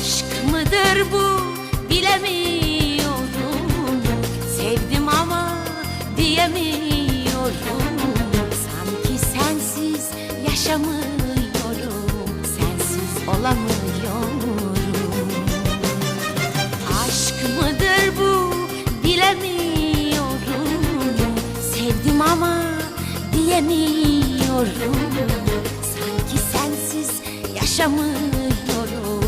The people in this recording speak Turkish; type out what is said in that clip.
Aşk mıdır bu? Bilemiyorum. Sevdim ama diyemiyorum. Sanki sensiz yaşamıyorum. Sensiz olamıyorum. Aşk mıdır bu? Bilemiyorum. Sevdim ama diyemiyorum. Sanki sensiz yaşamıyorum.